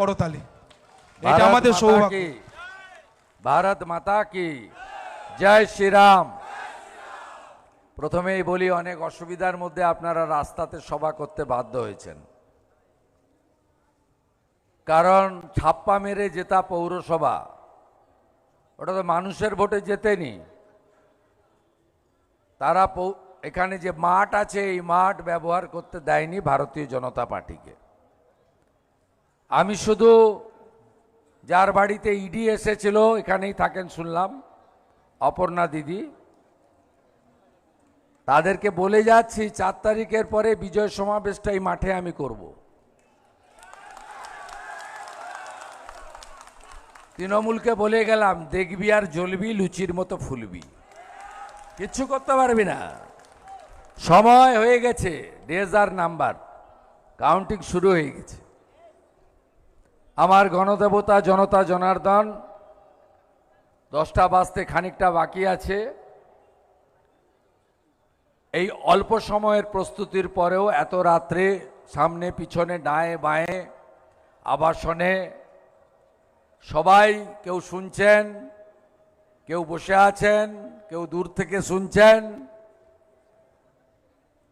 করতালি এটা আমাদের সৌভাগ্য। ভারত মাতা কি? জয় শ্রীরাম। প্রথমেই বলি অনেক অসুবিধার মধ্যে আপনারা রাস্তাতে সভা করতে বাধ্য হয়েছেন। কারণ ছাপ্পা মেরে জেতা পৌরসভা ওটা তো মানুষের ভোটে জেতেনি। তারা এখানে যে মাঠ আছে এই মাঠ ব্যবহার করতে দেয়নি ভারতীয় জনতা পার্টিকে। আমি শুধু যার বাড়িতে ইডি এসেছিল, এখানেই থাকেন শুনলাম, অপর্ণা দিদি। তাদেরকে বলে যাচ্ছি, চার তারিখের পরে বিজয় সমাবেশটা এই মাঠে আমি করব। তৃণমূলকে বলে গেলাম, দেখবি আর জ্বলবি, লুচির মতো ফুলবি। কিচ্ছু করতে পারবি না। সময় হয়ে গেছে, ডেজার নাম্বার, কাউন্টিং শুরু হয়ে গেছে। আমার গণদেবতা জনতা জনার্দন, দশটা বাজতে খানিকটা বাকি আছে। এই অল্প সময়ের প্রস্তুতির পরেও এত রাত্রে সামনে পিছনে ডায়ে বাঁয়ে আবাসনে সবাই কেউ শুনছেন, কেউ বসে আছেন, কেউ দূর থেকে শুনছেন।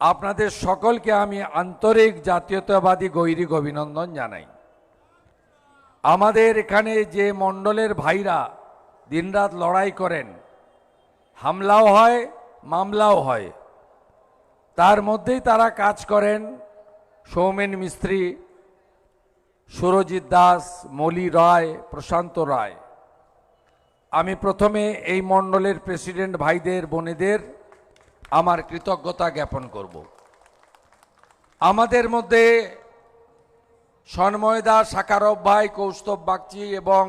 আপনাদের সকলকে আমি আন্তরিক জাতীয়তাবাদী গৈরিক অভিনন্দন জানাই। আমাদের এখানে যে মণ্ডলের ভাইরা দিনরাত লড়াই করেন, হামলাও হয়, মামলাও হয়। তার মধ্যেই তারা কাজ করেন সৌমেন মিস্ত্রি, সুরজিৎ দাস, মলি রায়, প্রশান্ত রায়। আমি প্রথমে এই মণ্ডলের প্রেসিডেন্ট ভাইদের, বোনেদের আমার কৃতজ্ঞতা জ্ঞাপন করব। আমাদের মধ্যে সন্ময় দাস সাকারব ভাই, কৌস্তব বাগচি এবং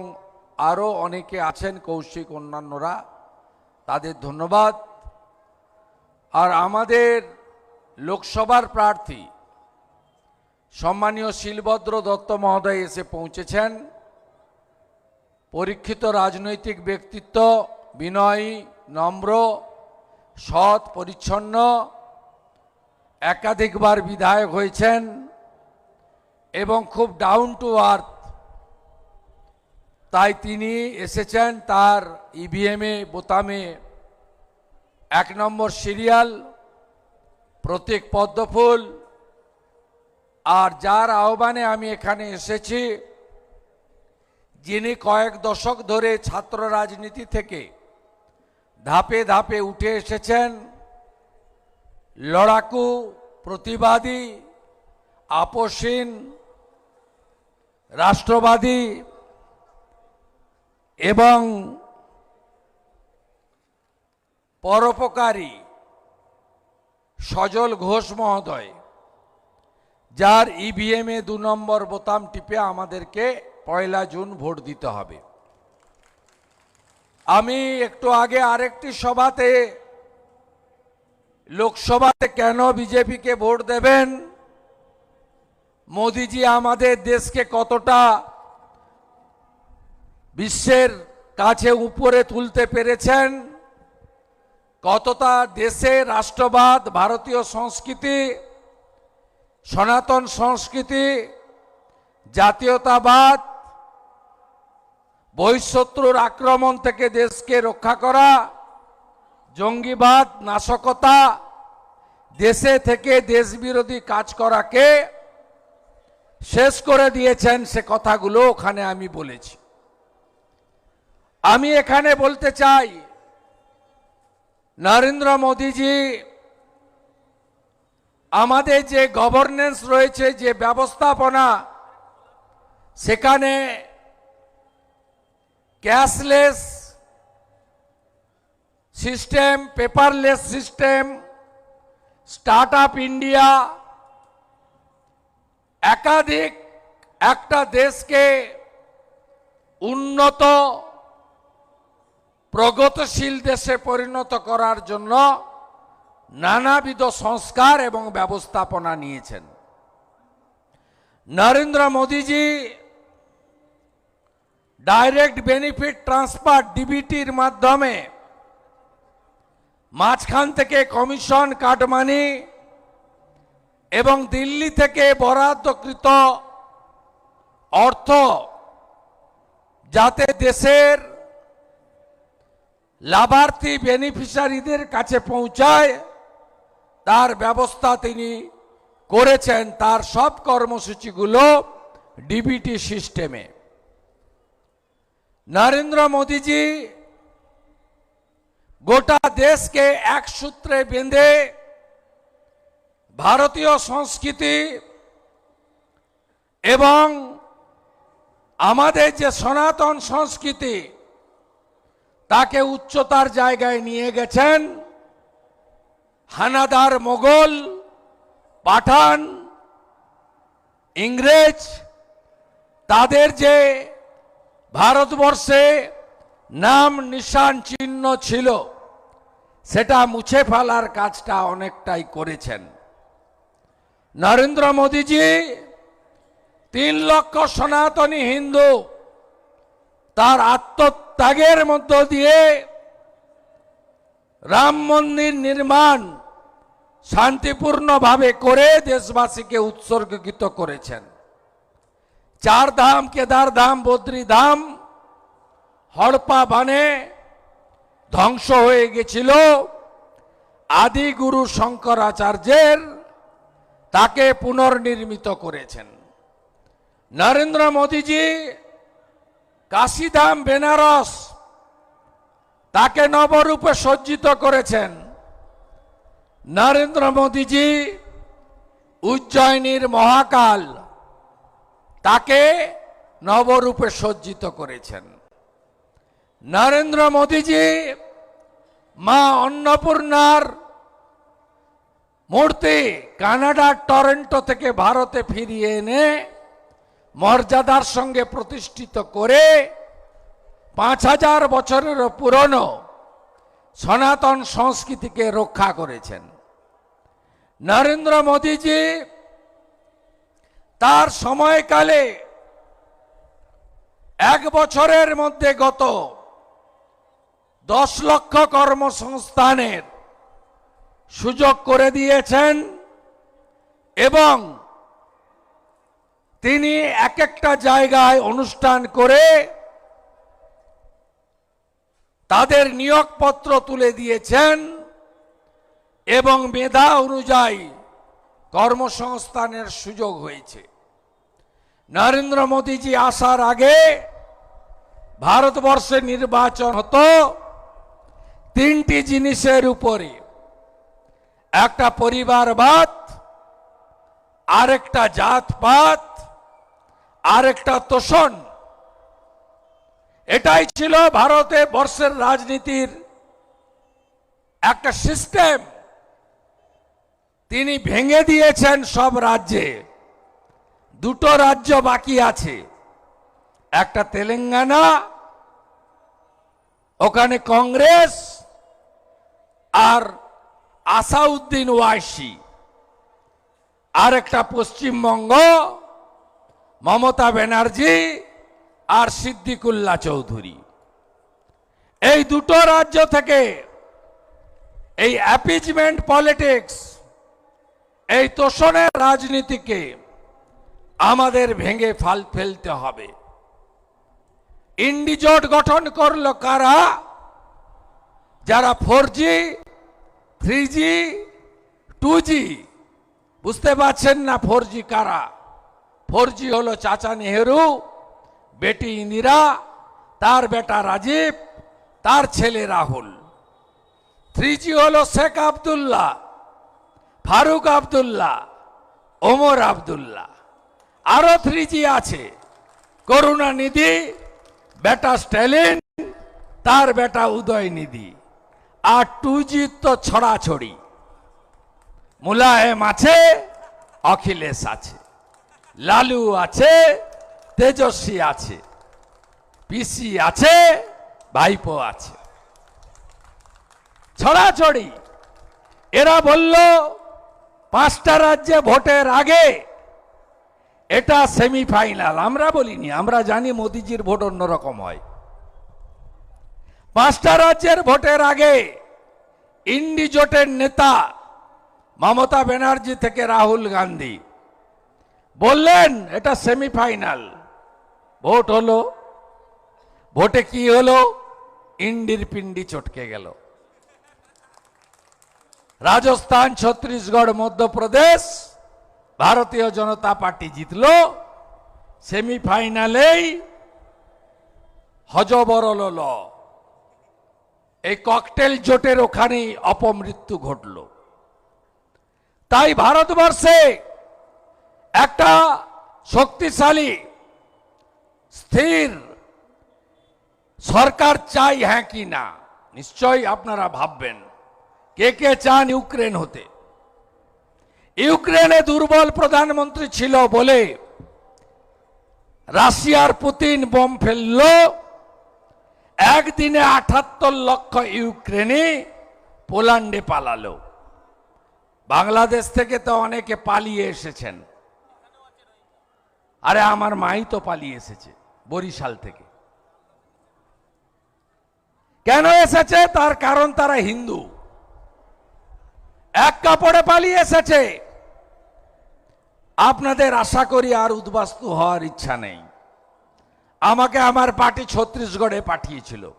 আরও অনেকে আছেন, কৌশিক অন্যান্যরা। তাদের ধন্যবাদ। আর আমাদের লোকসভার প্রার্থী সম্মানীয় শিলভদ্র দত্ত মহোদয় এসে পৌঁছেছেন। পরীক্ষিত রাজনৈতিক ব্যক্তিত্ব, বিনয়ী, নম্র, সৎ, পরিচ্ছন্ন, একাধিকবার বিধায়ক হয়েছেন। এবং খুব ডাউন টু আর্থ তাই তিনি এসেছেন তার ইভিএমে বোতামে। এক নম্বর সিরিয়াল, প্রতীক পদ্মফুল। আর যার আহ্বানে আমি এখানে এসেছি, যিনি কয়েক দশক ধরে ছাত্র রাজনীতি থেকে ধাপে ধাপে উঠে এসেছেন। লড়াকু, প্রতিবাদী আপসীন রাষ্ট্রবাদী এবং পরোপকারী সজল ঘোষ মহোদয়, যার ইভিএমে দু নম্বর বোতাম টিপে আমাদেরকে পয়লা জুন ভোট দিতে হবে। আমি একটু আগে আরেকটি সভাতে, লোকসভাতে কেন বিজেপিকে ভোট দেবেন? মোদিজি আমাদের দেশকে কতটা বিশ্বের কাছে উপরে তুলতে পেরেছেন, কতটা দেশে রাষ্ট্রবাদ, ভারতীয় সংস্কৃতি, সনাতন সংস্কৃতি, জাতীয়তাবাদ, বহিঃশত্রুর আক্রমণ থেকে দেশকে রক্ষা করা, জঙ্গিবাদ, নাশকতা, দেশে থেকে দেশবিরোধী কাজ করাকে শেষ করে দিয়েছেন সে কথাগুলো ওখানে আমি বলেছি। আমি এখানে বলতে চাই, নরেন্দ্র মোদীজি, আমাদের যে গভর্নেন্স রয়েছে, যে ব্যবস্থাপনা, সেখানে cashless system, paperless system, start up India একাধিক একটা দেশকে উন্নত, প্রগতিশীল দেশে পরিণত করার জন্য নানাবিধ সংস্কার এবং ব্যবস্থাপনা নিয়েছেন। Narendra Modiji direct benefit transfer ডিবিটির মাধ্যমে মাঝখান থেকে কমিশন কাটমানি এবং দিল্লি থেকে বরাদ্দকৃত অর্থ যাতে দেশের লাভার্থী বেনিফিশিয়ারিদের কাছে পৌঁছায়, তার ব্যবস্থা তিনি করেছেন তার সব কর্মসূচিগুলো ডিবিটি সিস্টেমে। নরেন্দ্র মোদীজি গোটা দেশকে এক সূত্রে বেঁধে ভারতীয় সংস্কৃতি এবং আমাদের যে সনাতন সংস্কৃতি, তাকে উচ্চতার জায়গায় নিয়ে গেছেন হানাদার মোগল, পাঠান, ইংরেজ, তাদের যে ভারতবর্ষে নাম নিশান চিহ্ন ছিল, সেটা মুছে ফেলার কাজটা অনেকটাই করেছেন। নরেন্দ্র মোদীজি, তিন লক্ষ সনাতনী হিন্দু তার আত্মত্যাগের মধ্য দিয়ে রাম মন্দির নির্মাণ শান্তিপূর্ণভাবে করে দেশবাসীকে উৎসর্গিত করেছেন। চার ধাম, কেদার ধাম, বদ্রী ধাম, হড়পা বানে ধ্বংস হয়ে গেছিল। আদি গুরু শঙ্করাচার্যের তাকে পুনর্নির্মিত করেছেন। নরেন্দ্র মোদীজি, কাশিধাম, বেনারস, তাকে নবরূপে সজ্জিত করেছেন। নরেন্দ্র মোদীজি, উজ্জয়িনীর মহাকাল, তাকে নবরূপে সজ্জিত করেছেন। নরেন্দ্র মোদীজি, মা অন্নপূর্ণার মূর্তি কানাডার টরেন্টো থেকে ভারতে ফিরিয়ে এনে মর্যাদার সঙ্গে প্রতিষ্ঠিত করে পাঁচ হাজার বছরেরও পুরনো সনাতন সংস্কৃতিকে রক্ষা করেছেন। নরেন্দ্র মোদীজি তার সময়কালে এক বছরের মধ্যে গত দশ লক্ষ কর্মসংস্থানের সুযোগ করে দিয়েছেন এবং তিনি এক একটা জায়গায় অনুষ্ঠান করে তাদের নিয়োগপত্র তুলে দিয়েছেন এবং মেধা অনুযায়ী কর্মসংস্থানের সুযোগ হয়েছে। নরেন্দ্র মোদীজি আসার আগে ভারতবর্ষে নির্বাচন হতো। তিনটি জিনিসের উপরে একটা পরিবারবাদ আরেকটা জাতপাত আরেকটা তোষণ। এটাই ছিল ভারতে বর্ষের রাজনীতির একটা সিস্টেম। তিনি ভেঙে দিয়েছেন সব রাজ্যে। দুটো রাজ্য বাকি আছে। একটা তেলেঙ্গানা, ওখানে কংগ্রেস, আর আসাউদ্দিন ওয়াইসি। আর একটা পশ্চিমবঙ্গ, মমতা ব্যানার্জি আর সিদ্দিকুল্লা চৌধুরী। এই দুটো রাজ্য থেকে এই অ্যাপিজমেন্ট পলিটিক্স এই তোষণের রাজনীতিকে আমাদের ভেঙে ফাল ফেলতে হবে। ইন্ডিজোট গঠন করল কারা? যারা four three G two G বুঝতে পারছেন না ফোর জি কারা? ফোর জি হলো চাচা নেহেরু, বেটি ইন্দিরা, তার বেটা রাজীব, তার ছেলে রাহুল। থ্রি জি হলো শেখ আবদুল্লাহ, ফারুক আবদুল্লাহ, ওমর আবদুল্লাহ। আরও থ্রি জি আছে, করুণানিধি, বেটা স্ট্যালিন, তার বেটা উদয়নিধি। আর টু জি তো ছড়াছড়ি। মুলায়েম আছে, অখিলেশ আছে, লালু আছে, তেজস্বী আছে, পিসি আছে, ভাইপো আছে। ছড়াছড়ি। এরা বলল, পাঁচটা রাজ্যে ভোটের আগে এটা সেমিফাইনাল। আমরা বলিনি, আমরা জানি মোদিজির ভোট অন্যরকম হয়। পাঁচটা রাজ্যের ভোটের আগে ইন্ডিজোটের নেতা মমতা ব্যানার্জি থেকে রাহুল গান্ধী বললেন, এটা সেমিফাইনাল। ভোট হলো। ভোটে কি হলো? ইন্ডির পিন্ডি চটকে গেল। রাজস্থান, ছত্তিশগড়, মধ্যপ্রদেশ, ভারতীয় জনতা পার্টি জিতলো। সেমিফাইনালেই হজবরল ল। এই ককটেল জোটের ওখানেই অপমৃত্যু ঘটল। তাই ভারতবর্ষে একটা শক্তিশালী, স্থির সরকার চাই হ্যাঁ কি না? নিশ্চয়ই আপনারা ভাববেন, কে কে চান ইউক্রেন হতে? ইউক্রেনে দুর্বল প্রধানমন্ত্রী ছিল বলে রাশিয়ার পুতিন বোম ফেলল। একদিনে আঠাত্তর লক্ষ ইউক্রেনি পোল্যান্ডে পালালো। বাংলাদেশ থেকে তো অনেকে পালিয়ে এসেছেন। আরে আমার মাই তো পালিয়ে এসেছে বরিশাল থেকে। কেন এসেছে? তার কারণ তারা হিন্দু। এক কাপড়ে পালিয়ে এসেছে। আপনাদের আশা করি আর উদ্বাস্তু হওয়ার ইচ্ছা নেই। আমাকে আমার পার্টি ছত্তিশগড়ে পাঠিয়েছিল।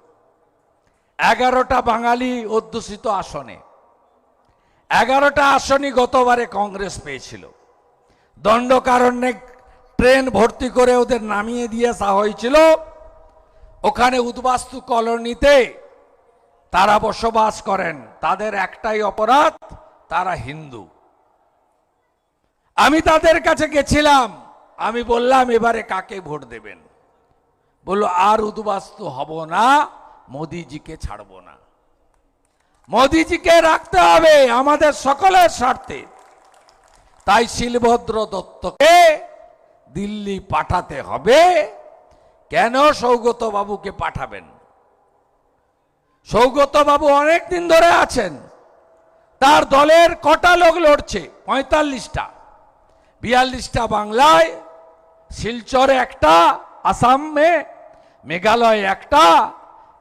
এগারোটা বাঙালি অধ্যুষিত আসনে। এগারোটা আসনই গতবারে কংগ্রেস পেয়েছিল। দণ্ডকারণ্যে ট্রেন ভর্তি করে ওদের নামিয়ে দিয়ে আসা হয়েছিল। ওখানে উদ্বাস্তু কলোনিতে তারা বসবাস করেন। তাদের একটাই অপরাধ, তারা হিন্দু। আমি তাদের কাছে গেছিলাম। আমি বললাম, এবারে কাকে ভোট দেবেন? বলল, আর উদ্বাস্তু হব না, মোদিজিকে ছাড়ব না। মোদিজিকে রাখতে হবে আমাদের সকলের স্বার্থে। তাই শিলভদ্র দত্তকে দিল্লি পাঠাতে হবে। কেন সৌগত বাবুকে পাঠাবেন? সৌগত বাবু অনেক দিন ধরে আছেন। তার দলের কটা লোক লড়ছে? পঁয়তাল্লিশটা। বিয়াল্লিশটা বাংলায়, শিলচরে একটা, আসামে মেঘালয় একটা,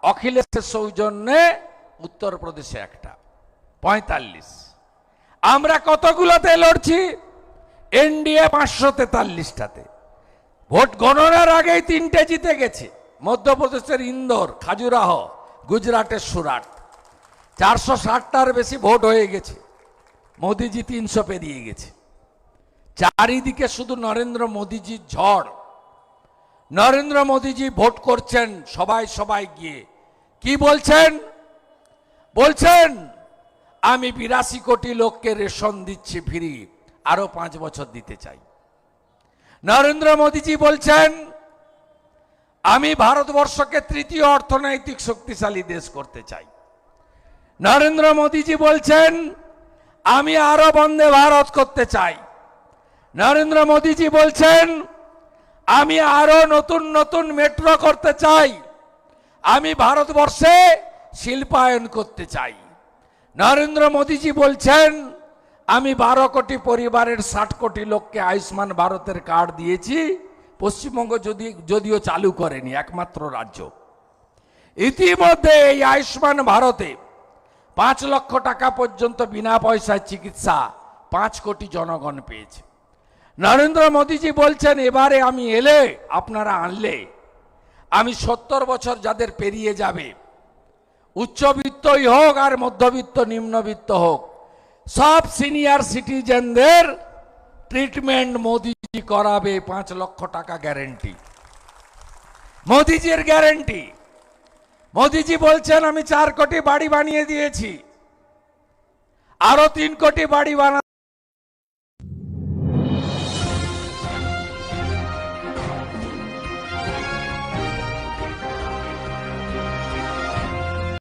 অখিলেশের সৌজন্যে উত্তরপ্রদেশে একটা। পঁয়তাল্লিশ। আমরা কতগুলোতে লড়ছি? এনডিএ পাঁচশো তেতাল্লিশটাতে। ভোট গণনার আগেই তিনটে জিতে গেছে। মধ্যপ্রদেশের ইন্দোর, খাজুরাহ, গুজরাটের সুরাট। চারশো ষাটটার বেশি ভোট হয়ে গেছে। মোদিজি তিনশো পেরিয়ে গেছে। চারিদিকে শুধু নরেন্দ্র মোদিজির ঝড়। নরেন্দ্র মোদিজি ভোট করছেন সবাই সবাই গিয়ে। কি বলছেন? বলছেন, আমি বিরাশি কোটি লোককে রেশন দিচ্ছি ফ্রি, আরও পাঁচ বছর দিতে চাই। নরেন্দ্র মোদীজি বলছেন, আমি ভারতবর্ষকে তৃতীয় অর্থনৈতিক শক্তিশালী দেশ করতে চাই। নরেন্দ্র মোদীজি বলছেন, আমি আরও বন্দে ভারত করতে চাই। নরেন্দ্র মোদীজি বলছেন আমি আরও নতুন নতুন মেট্রো করতে চাই। আমি ভারতবর্ষে শিল্পায়ন করতে চাই। নরেন্দ্র মোদীজি বলছেন, আমি বারো কোটি পরিবারের ষাট কোটি লোককে আয়ুষ্মান ভারতের কার্ড দিয়েছি। পশ্চিমবঙ্গ যদি, যদিও চালু করেনি, একমাত্র রাজ্য। ইতিমধ্যে এই আয়ুষ্মান ভারতে পাঁচ লক্ষ টাকা পর্যন্ত বিনা পয়সায় চিকিৎসা পাঁচ কোটি জনগণ পেয়েছে। নরেন্দ্র মোদীজি বলছেন, এবারে আমি এলে আপনারা আনলে। আমি সত্তর বছর যাদের পেরিয়ে যাবে, উচ্চবিত্তই হোক আর মধ্যবিত্ত, নিম্নবিত্ত হোক, সব সিনিয়র সিটিজেনদের ট্রিটমেন্ট মোদিজি করাবে পাঁচ লক্ষ টাকা গ্যারেন্টি। মোদিজির গ্যারেন্টি। মোদিজি বলছেন, আমি চার কোটি বাড়ি বানিয়ে দিয়েছি। আরও তিন কোটি বাড়ি বানা